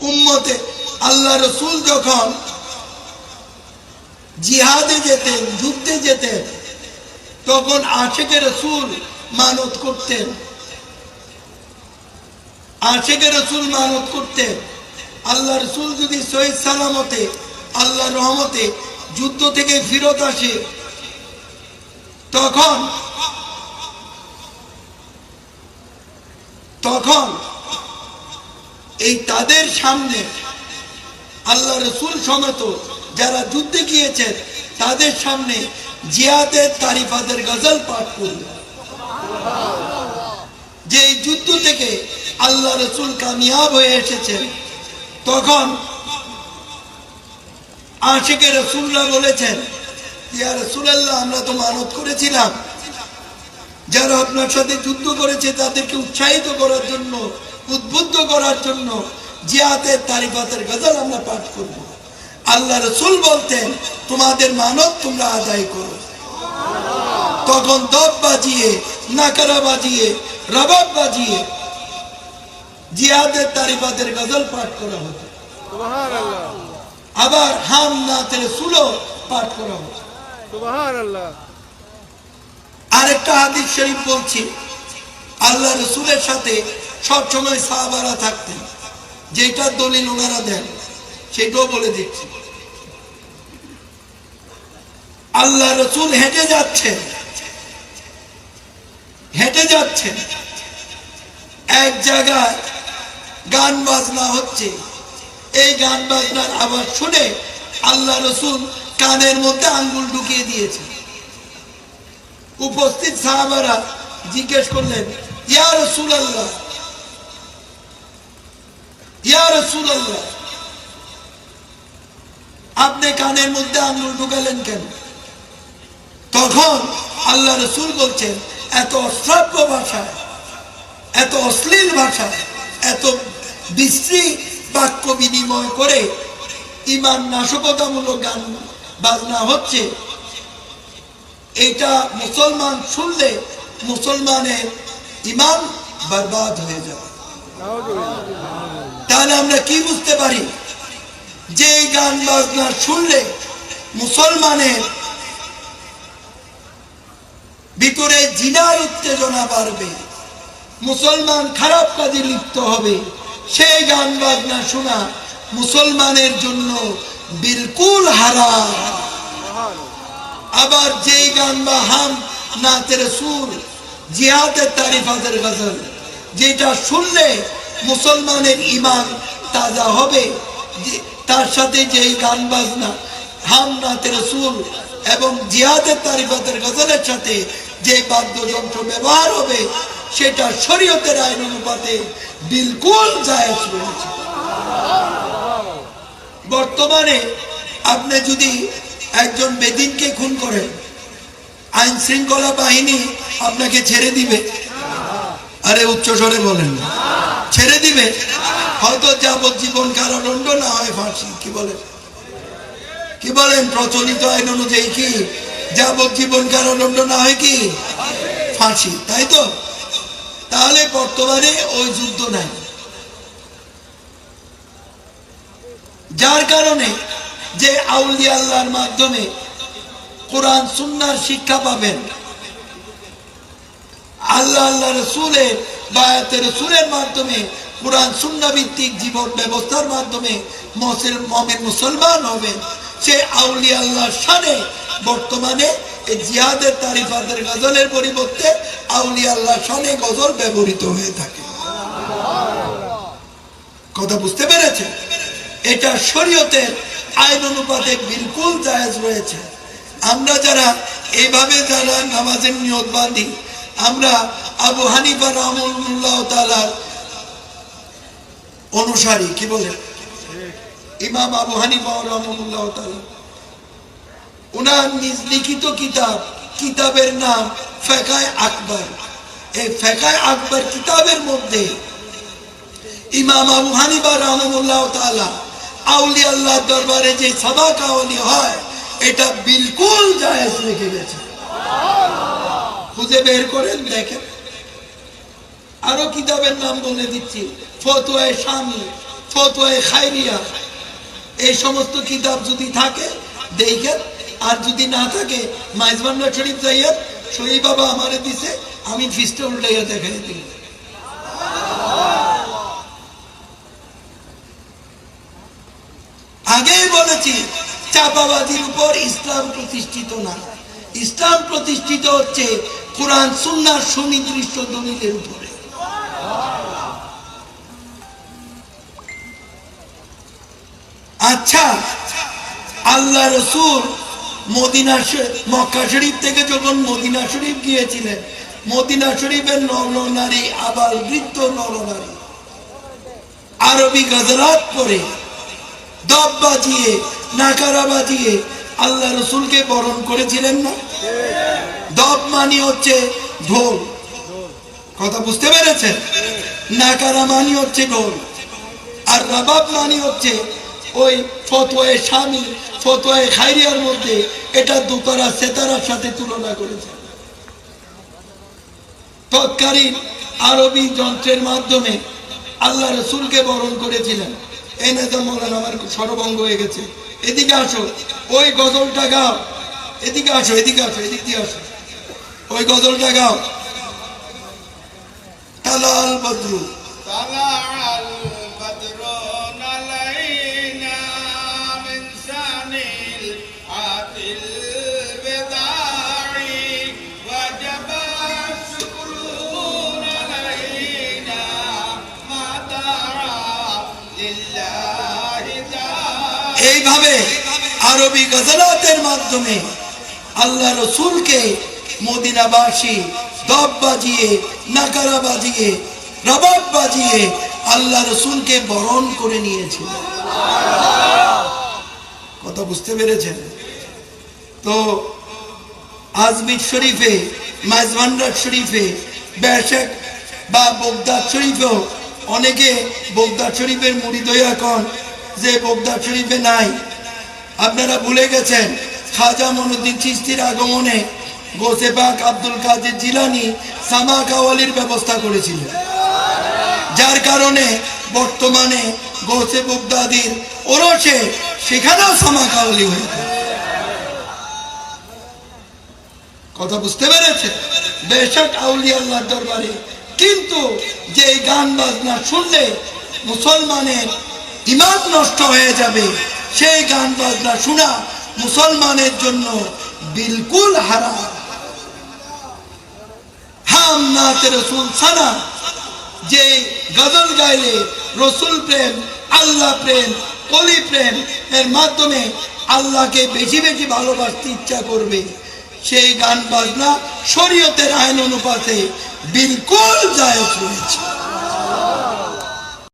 উম্মতে আল্লাহ রসুল যখন জিহাদে যেতেন, যুদ্ধে যেতেন, তখন আশেকের রসুল মানত করতেন। আশেকের রসুল মানত করতেন। আল্লাহ রসুল যদি শহীদ সালামতে আল্লাহ রহমতে যুদ্ধ থেকে ফিরত আসে, তখন তখন এই তাদের সামনে আল্লাহ রসুল সমেত যারা যুদ্ধে গিয়েছেন, তাদের সামনে জিয়াদের তারিফাদের গজল পাঠ করল যে যুদ্ধ থেকে আল্লাহ রসুল কামিয়াব হয়ে এসেছেন, তখন আশেকে রসুল্লাহ বলেছেন, ইয়া আমরা তো মানত করেছিলাম। যারা আপনার সাথে যুদ্ধ করেছে, তাদেরকে উৎসাহিত করার জন্য উদ্বুদ্ধ করার জন্য জিয়াতের তারিফাতের গজল আমরা পাঠ করব। আল্লাহ রসুল বলতেন, তোমাদের মানত তোমরা আদায় করো। তখন দব বাজিয়ে, নাকারা বাজিয়ে, রবাব বাজিয়ে জিয়াদের তারিফাতের গজল পাঠ করা হতো। আবার হাম নাতের সুলো পাঠ করা হতো। আরেকটা হাদিস শরীফ বলছি, আল্লাহ রসুলের সাথে সবসময় সাহাবারা থাকতেন। যেটা দলিল ওনারা দেন, সেটাও বলে দিচ্ছি। আল্লাহ রসুল হেঁটে যাচ্ছেন। হেঁটে যাচ্ছেন। এক জায়গায় গান বাজনা হচ্ছে। এই গান বাজনার আবার শুনে আল্লাহ রসুল কানের মধ্যে আঙ্গুল ঢুকিয়ে দিয়েছে উপস্থিত সাহাবারা জিজ্ঞেস করলেন, ইয়া রসুল আল্লাহ আপনি কানের মধ্যে আঙুল ঢুকালেন কেন? তখন আল্লাহ রসুল বলছেন, এত অশ্রাব্য ভাষায় এত অশ্লীল ভাষায় এত বিশ্রী বাক্য বিনিময় করে ইমান নাশকতামূলক গান বাজনা হচ্ছে। এটা মুসলমান শুনলে মুসলমানের ইমান বরবাদ হয়ে যাবে। তাহলে আমরা কি বুঝতে পারি? যে গান বাজনা শুনলে মুসলমানের ভিতরে জিনার উত্তেজনা বাড়বে, মুসলমান খারাপ কাজে লিপ্ত হবে। সেই গান বাজনা শোনা মুসলমানের জন্য বিলকুল হারা আবার যেই গান বা হাম নাতের সুর জিহাদের তারিফাতের গজল, যেটা শুনলে মুসলমানের ইমান তাজা হবে তার সাথে যেই গান বাজনা, হাম নাতের সুর এবং জিহাদের তারিফাতের গজলের সাথে যে বাদ্যযন্ত্র ব্যবহার হবে, সেটা শরীয়তের আইন অনুপাতে বিলকুল জায়েজ রয়েছে। বর্তমানে আপনি যদি একজন বেদিনকে খুন করেন আইন শৃঙ্খলা বাহিনী আপনাকে ছেড়ে দিবে। আরে উচ্চ স্বরে বলেন না। ছেড়ে দিবে? হয়তো যাবজ্জীবন কারাদণ্ড না হয় ফাঁসি, কি বলেন কি বলেন? প্রচলিত আইন অনুযায়ী কি যাবজ্জীবন কারাদণ্ড না হয় কি? ফাঁসি, তাই তো? তাহলে বর্তমানে ওই যুদ্ধ নাই। যার কারণে যে আউলিয়া আল্লাহর মাধ্যমে কোরআন, সুন্নার শিক্ষা পাবেন, আল্লাহ আল্লাহ রসুলের বায়াতের রসুলের মাধ্যমে, কোরআন সুন্না ভিত্তিক জীবন ব্যবস্থার মাধ্যমে মমিন মুসলমান হবেন সে আউলি আল্লাহর সানে বর্তমানে জিহাদের তারিফাদের গজলের পরিবর্তে আউলি আল্লাহ সানে গজল ব্যবহৃত হয়ে থাকে। কথা বুঝতে পেরেছে? এটা শরীয়তের আইন অনুপাতে বিলকুল জায়েজ রয়েছে। আমরা যারা এইভাবে যারা নামাজের নিয়ত বাঁধি আমরা আবু হানিফা রহমুল্লাহ তালার অনুসারী, কি বলে? ইমাম আবু হানিফা রহমুল্লাহ তালা উনার নিজ লিখিত কিতাব, কিতাবের নাম ফেকায় আকবর। এই ফেকায় আকবর কিতাবের মধ্যে ইমাম আবু হানিফা রহমুল্লাহ তাআলা আউলি আল্লাহ দরবারে যে সভা কাওয়ালি হয়, এটা বিলকুল জায়েজ রেখে গেছে। খুঁজে বের করেন, দেখেন। আরও কিতাবের নাম বলে দিচ্ছি, ফতুয়ায় স্বামী ফতোয় খাইরিয়া। এই সমস্ত কিতাব যদি থাকে, দেখেন। আর যদি না থাকে মাইজবান্ডা শরীফ যাইয়ের, শহীদ বাবা আমারে দিছে, আমি ফিসটা উল্টাইয়া দেখাই দিই আগেই বলেছি চাপাবাজির উপর ইসলাম প্রতিষ্ঠিত না। ইসলাম প্রতিষ্ঠিত হচ্ছে কোরআন সুন্নার সুনির্দিষ্ট দলিলের উপরে। আচ্ছা আল্লাহ রসুল মদিনা মক্কা শরীফ থেকে যখন মদিনা শরীফ গিয়েছিলেন, মদিনা শরীফের নরনারী আবার বৃদ্ধ নরনারী আরবি গজরাত পরে দব বাজিয়ে, নাকারা বাজিয়ে আল্লাহ রসুলকে বরণ করেছিলেন না? দব মানি হচ্ছে ঢোল। কথা বুঝতে পেরেছেন? নাকারা মানি হচ্ছে ঢোল। আর রাবাব মানি হচ্ছে ওই ফতোয়ে স্বামী, ফতোয়ে খাইরিয়ার মধ্যে এটা দুতারা সেতারার সাথে তুলনা করেছে। তৎকালীন আরবি যন্ত্রের মাধ্যমে আল্লাহ রসুলকে বরণ করেছিলেন। এই নেতা মৌলানা আমার সরভঙ্গ হয়ে গেছে। এদিকে আসো, ওই গজলটা গাও। এদিকে আসো এদিকে আসো, এদিক দিয়ে আসো। ওই গজলটা গাও। তালাল বদ্রু। আতিল মাতা এইভাবে আরবি গজলাতের মাধ্যমে আল্লাহ রসুলকে মদিনাবাসী, দব বাজিয়ে নাকারা বাজিয়ে, রবাব বাজিয়ে আল্লাহ রসুলকে বরণ করে নিয়েছিল কথা বুঝতে পেরেছেন? তো আজমির শরীফে মাঝভান্ডার শরীফে ব্যাশেক বা বগদাদ শরীফেও অনেকে বগদাদ শরীফের মুড়ি দইয়া কন যে বগদাদ শরীফে নাই। আপনারা ভুলে গেছেন, খাজা মনুদ্দিন চিস্তির আগমনে গোসে পাক আব্দুল কাদের জিলানি সামা কাওয়ালির ব্যবস্থা করেছিলেন যার কারণে বর্তমানে গোসে বগদাদির ওরসে সেখানেও সামা কাওয়ালি হয়েছে কথা বুঝতে পেরেছে বেশক আউলি আল্লাহর দরবারে। কিন্তু যে গান বাজনা শুনলে মুসলমানের ইমান নষ্ট হয়ে যাবে, সেই গান বাজনা শোনা মুসলমানের জন্য বিলকুল হারাম। নাতে রসুল সানা যে গজল গাইলে রসুল প্রেম, আল্লাহ প্রেম কলি প্রেম, এর মাধ্যমে আল্লাহকে বেশি বেশি ভালোবাসতে ইচ্ছা করবে। সেই গান বাজনা শরীয়তের আইন অনুপাতে বিলকুল জায়জ রয়েছে।